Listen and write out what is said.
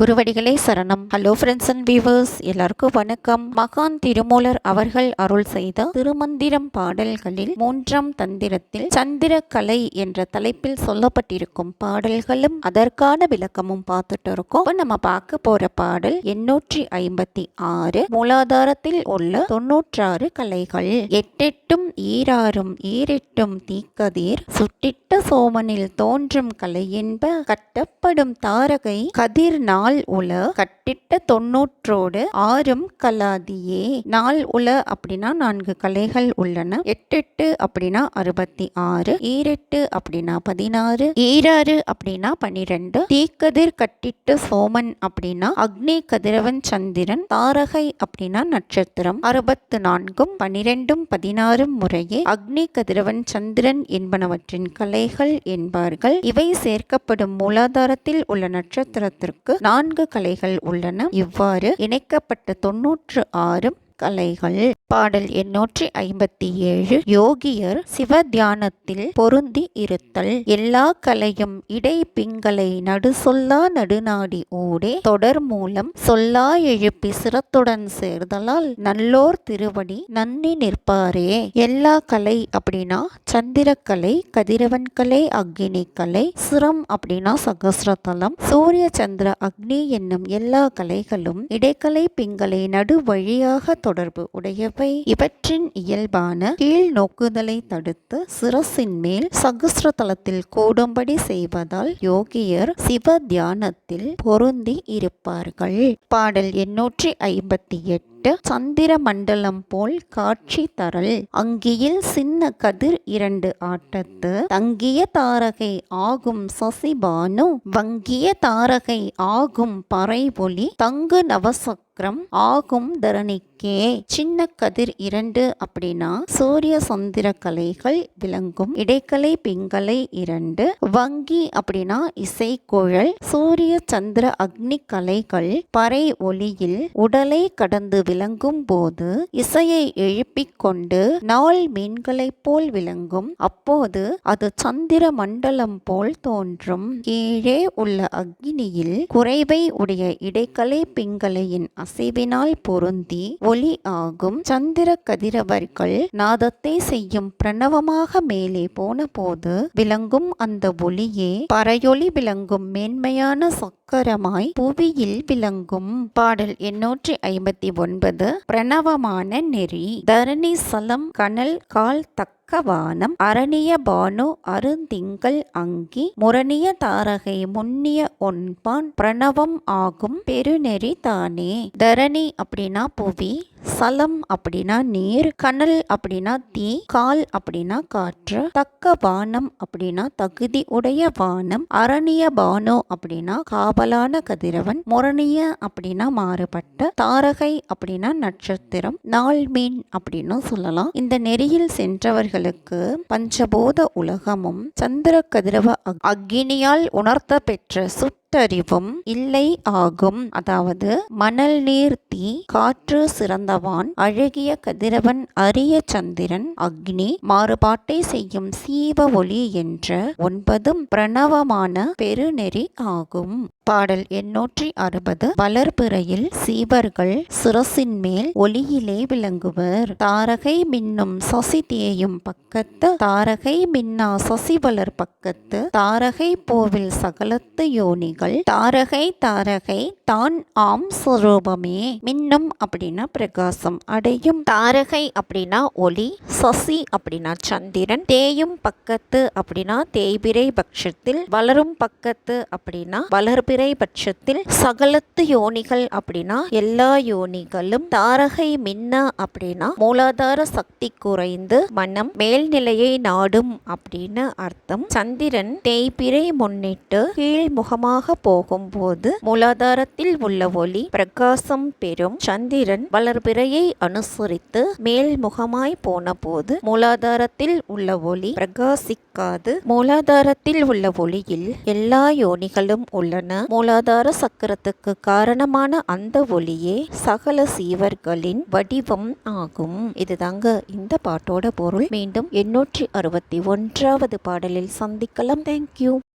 குருவடிகளே சரணம். Hello friends and viewers எல்லாருக்கும் வணக்கம். மகான் திருமூலர் அவர்கள் அருள் செய்த திருமந்திரம் பாடல்களில் மூன்றாம் தந்திரத்தில் சந்திரக்கலை என்ற தலைப்பில் சொல்லப்பட்டிருக்கும் பாடல்களும் அதற்கான விளக்கமும் பார்த்துட்டு இருக்கோம். இப்போ நம்ம பார்க்க போற பாடல் எண்ணூற்றி ஐம்பத்தி ஆறு. மூலாதாரத்தில் உள்ள தொன்னூற்றாறு கலைகள். எட்டெட்டும் ஈராறும் ஈரெட்டும் தீக்கதிர். சுட்டிட்ட சோமனில் தோன்றும் கலை என்ப கட்டப்படும் தாரகை கதிர் நாள் உல கட்டிட்ட தொன்னூற்றோடு ஆறும் கலாதியே. நாள் உல அப்படின்னா நான்கு கலைகள் உள்ளன. எட்டெட்டு அப்படின்னா அறுபத்தி ஆறு ஈரெட்டு அப்படின்னா பதினாறு. ஈராறு அப்படின்னா பனிரெண்டு. தீக்கதிர் கட்டிட்டு சோமன் அப்படின்னா அக்னி கதிரவன் சந்திரன். தாரகை அப்படின்னா நட்சத்திரம். அறுபத்து நான்கும் பனிரெண்டும் பதினாறும் முறையே அக்னி கதிரவன் சந்திரன் என்பனவற்றின் கலைகள் என்பார்கள். இவை சேர்க்கப்படும் மூலாதாரத்தில் உள்ள நட்சத்திரத்திற்கு நான்கு கலைகள் உள்ளன. இவ்வாறு இணைக்கப்பட்ட தொன்னூற்று ஆறும் கலைகள். பாடல் எண்ணூற்றி ஐம்பத்தி ஏழு யோகியர் சிவ தியானத்தில் பொருந்தி இருத்தல். எல்லா கலையும் இடை பிங்களை நடு சொல்லா நடுநாடி ஊடே. தொடர் மூலம் சொல்லா எழுப்பி சிரத்துடன் சேர்தலால் நல்லோர் திருவடி நன்னி நிற்பாரே. எல்லா கலை அப்படின்னா சந்திரக்கலை கதிரவன் கலை அக்னி கலை சிரம் அப்படின்னா சகசிரதலம். சூரிய சந்திர அக்னி என்னும் எல்லா கலைகளும் இடைக்கலை பிங்களை நடு வழியாக தொடர்பு உடையவை. இவற்றின் இயல்பான கீழ் நோக்குதலை தடுத்து சிரசின் மேல் சகசிரதலத்தில் கூடும்படி செய்வதால் யோகியர் சிவ தியானத்தில் பொருந்தி இருப்பார்கள். பாடல் எண்ணூற்றி ஐம்பத்தி எட்டு. சந்திர மண்டலம் போல் காட்சி தரல். அங்கியில் சின்ன கதிர் இரண்டு ஆட்டத்து. தங்கிய தாரகை ஆகும் சசிபானு வங்கிய தாரகை ஆகும் பறை ஒளி தங்கு நவசக் சக்கரம் ஆகும் தரணிக்கே. சின்ன கதிர் இரண்டு அப்படின்னா சூரிய சந்திர கலைகள் விளங்கும். இடைக்கலை பிங்கலை இரண்டு. வங்கி அப்படின்னா இசைக்குழல். சூரிய சந்திர அக்னி கலைகள் பறை ஒளியில் உடலை கடந்து விளங்கும் போது இசையை எழுப்பிக் கொண்டு நாள் மீன்களைப் போல் விளங்கும். அப்போது அது சந்திர மண்டலம் போல் தோன்றும். கீழே உள்ள அக்னியில் குறைவை உடைய இடைக்கலை பிங்களையின் அசைவினால் பொருந்தி ஒளி ஆகும். சந்திர கதிரவர்கள் நாதத்தை செய்யும் பிரணவமாக மேலே போன போது விளங்கும் அந்த ஒளியே பறையொளி விளங்கும் மேன்மையான சக்கரமாய் புவியில் விளங்கும். பாடல் எண்ணூற்றி ஐம்பத்தி ஒன்பது என்பது பிரணவமான நெறி. தரணி சலம் கனல் கால் தக்க பக்கவானம் அரணிய பானு அருந்திங்கள் அங்கி முரணிய தாரகை முன்னிய ஒன்பான் பிரணவம் ஆகும் பெருநெறி தானே. தரணி அப்படின்னா புவி சலம் அப்படின்னா நீர் கனல் அப்படின்னா தீ கால் அப்படின்னா காற்று தக்க வானம் அப்படின்னா தகுதி உடைய வானம் அரணிய பானு அப்படின்னா காவலான கதிரவன் முரணிய அப்படின்னா மாறுபட்ட தாரகை அப்படின்னா நட்சத்திரம் நாள் மீன் அப்படின்னு சொல்லலாம். இந்த நெறியில் சென்றவர்கள் அவர்களுக்கு பஞ்சபோத உலகமும் சந்திர கதிரவ அக்னியால் உணர்த்த பெற்ற சுத் பகுத்தறிவும் இல்லை ஆகும். அதாவது மணல் நீர் தீ காற்று சிறந்தவான் அழகிய கதிரவன் அரிய சந்திரன் அக்னி மாறுபாட்டை செய்யும் சீவ ஒளி என்ற ஒன்பதும் பிரணவமான பெருநெறி ஆகும். பாடல் எண்ணூற்றி அறுபது. வளர்பிறையில் சீவர்கள் சிரசின் மேல் ஒளியிலே விளங்குவர். தாரகை மின்னும் சசி தேயும் பக்கத்து தாரகை மின்னா சசி வளர் பக்கத்து தாரகை போவில் சகலத்து யோனி ஞானிகள் தாரகை தாரகை தான் ஆம் சுரூபமே. மின்னும் அப்படின்னா பிரகாசம் அடையும் தாரகை அப்படின்னா ஒளி சசி அப்படின்னா சந்திரன் தேயும் பக்கத்து அப்படின்னா தேய்பிரை பட்சத்தில் வளரும் பக்கத்து அப்படின்னா வளர்பிறை பட்சத்தில் சகலத்து யோனிகள் அப்படின்னா எல்லா யோனிகளும் தாரகை மின்ன அப்படின்னா மூலாதார சக்தி குறைந்து மனம் மேல்நிலையை நாடும் அப்படின்னு அர்த்தம். சந்திரன் தேய்பிரை முன்னிட்டு கீழ் முகமாக போகும்போது மூலாதாரத்தில் உள்ள ஒளி பிரகாசம் பெறும். சந்திரன் வளர்பிறையை அனுசரித்து மேல்முகமாய் போன போது மூலாதாரத்தில் உள்ள ஒளி பிரகாசிக்காது. மூலாதாரத்தில் உள்ள ஒளியில் எல்லா யோனிகளும் உள்ளன. மூலாதார சக்கரத்துக்கு காரணமான அந்த ஒளியே சகல சீவர்களின் வடிவம் ஆகும். இதுதாங்க இந்த பாட்டோட பொருள். மீண்டும் எண்ணூற்றி அறுபத்தி ஒன்றாவது பாடலில் சந்திக்கலாம். தேங்க்யூ